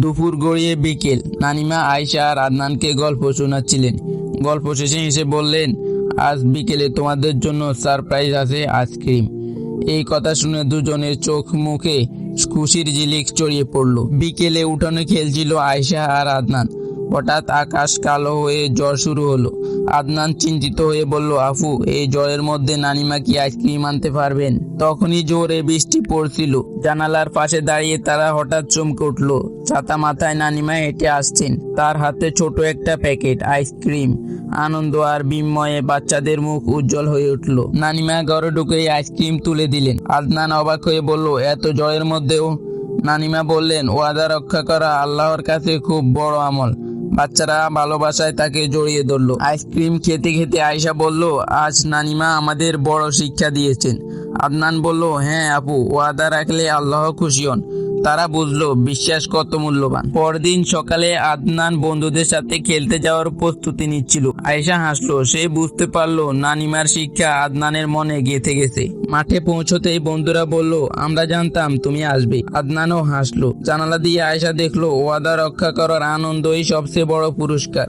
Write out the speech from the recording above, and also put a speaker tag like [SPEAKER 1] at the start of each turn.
[SPEAKER 1] দুপুর গড়িয়ে বিকেল, নানিমা আয়সা আর আদনানকে গল্প শোনাচ্ছিলেন। গল্প শেষে এসে বললেন, আজ বিকেলে তোমাদের জন্য সারপ্রাইজ আছে আইসক্রিম। এই কথা শুনে দুজনের চোখ মুখে খুশির জিলিক চড়িয়ে পড়ল। বিকেলে উঠানে খেলছিল আয়সা আর আদনান। হঠাৎ আকাশ কালো হয়ে জ্বর শুরু হলো। আদনান চিন্তিত হয়ে বলল, আফু, এই জ্বরের মধ্যে নানিমা কি আইসক্রিম আনতে পারবেন? তখনই জোরে বৃষ্টি পড়ছিল। জানালার পাশে দাঁড়িয়ে তারা হঠাৎ চমকে উঠল। ছাতা মাথায় নানিমা হেঁটে আসছেন। তার হাতে ছোট একটা প্যাকেট, আইসক্রিম। আনন্দ আর বিস্ময়ে বাচ্চাদের মুখ উজ্জ্বল হয়ে উঠল। নানিমা ঘরে ঢুকে আইসক্রিম তুলে দিলেন। আদনান অবাক হয়ে বলল, এত জ্বরের মধ্যেও? নানিমা বললেন, ওয়াদা রক্ষা করা আল্লাহর কাছে খুব বড় আমল। বাচ্চারা ভালোবাসায় তাকে জড়িয়ে ধরলো। আইসক্রিম খেতে খেতে আয়সা বলল, আজ নানিমা আমাদের বড় শিক্ষা দিয়েছেন। আদনান বলল হ্যাঁ আপু, ওয়াদা রাখলে আল্লাহ খুশি হন। তারা বুঝলো, বিশ্বাস কত মূল্যবান। পরদিন সকালে আদনান বন্ধুদের সাথে খেলতে যাওয়ার প্রস্তুতি নিচ্ছিল। আয়েশা হাসলো, সে বুঝতে পারল, নানিমার শিক্ষা আদনানের মনে গেঁথে গেছে। মাঠে পৌঁছতেই বন্ধুরা বলল, আমরা জানতাম তুমি আসবে। আদনানও হাসলো। জানালা দিয়ে আয়েশা দেখল, ওয়াদা রক্ষা করার আনন্দই সবচেয়ে বড় পুরস্কার।